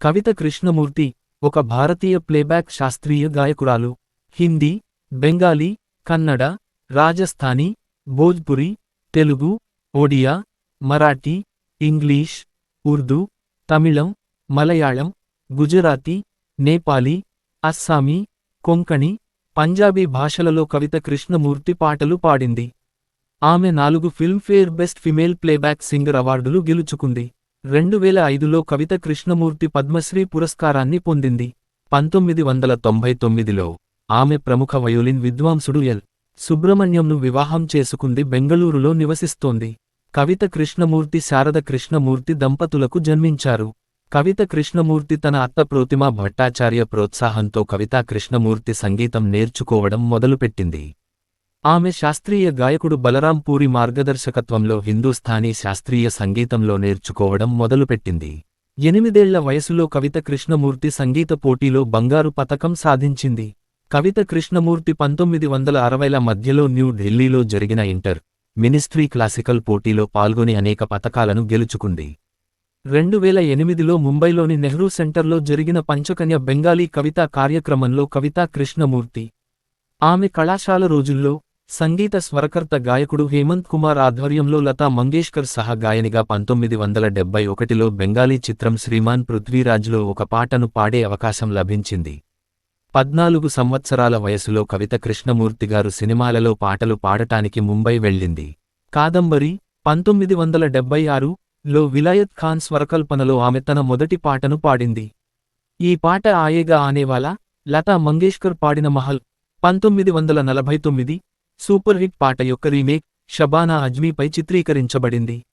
కవిత కృష్ణమూర్తి ఒక భారతీయ ప్లేబ్యాక్ శాస్త్రీయ గాయకురాలు హిందీ బెంగాలీ కన్నడ రాజస్థానీ భోజ్పురి తెలుగు ఒడియా మరాఠీ ఇంగ్లీష్ ఉర్దూ తమిళం మలయాళం గుజరాతీ నేపాలీ అస్సామీ కొంకణి పంజాబీ భాషలలో కవిత కృష్ణమూర్తి పాటలు పాడింది. ఆమె నాలుగు Filmfare best female playback singer అవార్డులు గెలుచుకుంది. రెండు వేల ఐదులో కవిత కృష్ణమూర్తి పద్మశ్రీ పురస్కారాన్ని పొందింది. పంతొమ్మిది వందల తొంభై తొమ్మిదిలో ఆమె ప్రముఖ వయోలిన్ విద్వాంసుడు ఎల్. సుబ్రహ్మణ్యంను వివాహం చేసుకుంది బెంగళూరులో నివసిస్తోంది. కవిత కృష్ణమూర్తి శారద కృష్ణమూర్తి దంపతులకు జన్మించారు. కవిత కృష్ణమూర్తి తన అత్త ప్రోతిమా భట్టాచార్య ప్రోత్సాహంతో కవితా కృష్ణమూర్తి సంగీతం నేర్చుకోవడం మొదలుపెట్టింది. ఆమె శాస్త్రీయ గాయకుడు బలరాం పూరి మార్గదర్శకత్వంలో హిందూస్థానీ శాస్త్రీయ సంగీతంలో నేర్చుకోవడం మొదలుపెట్టింది. ఎనిమిదేళ్ళ వయసులో కవిత కృష్ణమూర్తి సంగీత పోటీలో బంగారు పతకం సాధించింది. కవిత కృష్ణమూర్తి పంతొమ్మిది వందల అరవైల మధ్యలో న్యూఢిల్లీలో జరిగిన ఇంటర్ మినిస్ట్రీ క్లాసికల్ పోటీలో పాల్గొని అనేక పతకాలను గెలుచుకుంది. రెండు వేల ఎనిమిదిలో ముంబైలోని నెహ్రూ సెంటర్లో జరిగిన పంచకన్య బెంగాలీ కవితా కార్యక్రమంలో కవితా కృష్ణమూర్తి. ఆమె కళాశాల రోజుల్లో సంగీత స్వరకర్త గాయకుడు హేమంత్ కుమార్ ఆధ్వర్యంలో లతా మంగేష్కర్ సహా గాయనిగా పంతొమ్మిది వందల డెబ్బై ఒకటిలో బెంగాలీ చిత్రం శ్రీమాన్ పృథ్వీరాజ్లో ఒక పాటను పాడే అవకాశం లభించింది. పద్నాలుగు సంవత్సరాల వయసులో కవిత కృష్ణమూర్తిగారు సినిమాలలో పాటలు పాడటానికి ముంబై వెళ్ళింది. కాదంబరి పంతొమ్మిది వందల డెబ్బై ఆరు లో విలాయత్ ఖాన్ స్వరకల్పనలో ఆమె తన మొదటి పాటను పాడింది. ఈ పాట ఆయేగా ఆనేవాలా? లతా మంగేష్కర్ పాడిన మహల్ పంతొమ్మిది వందల నలభై తొమ్మిది సూపర్ హిట్ పాట యొక్క రీమేక్ షబానా అజ్మీపై చిత్రీకరించబడింది.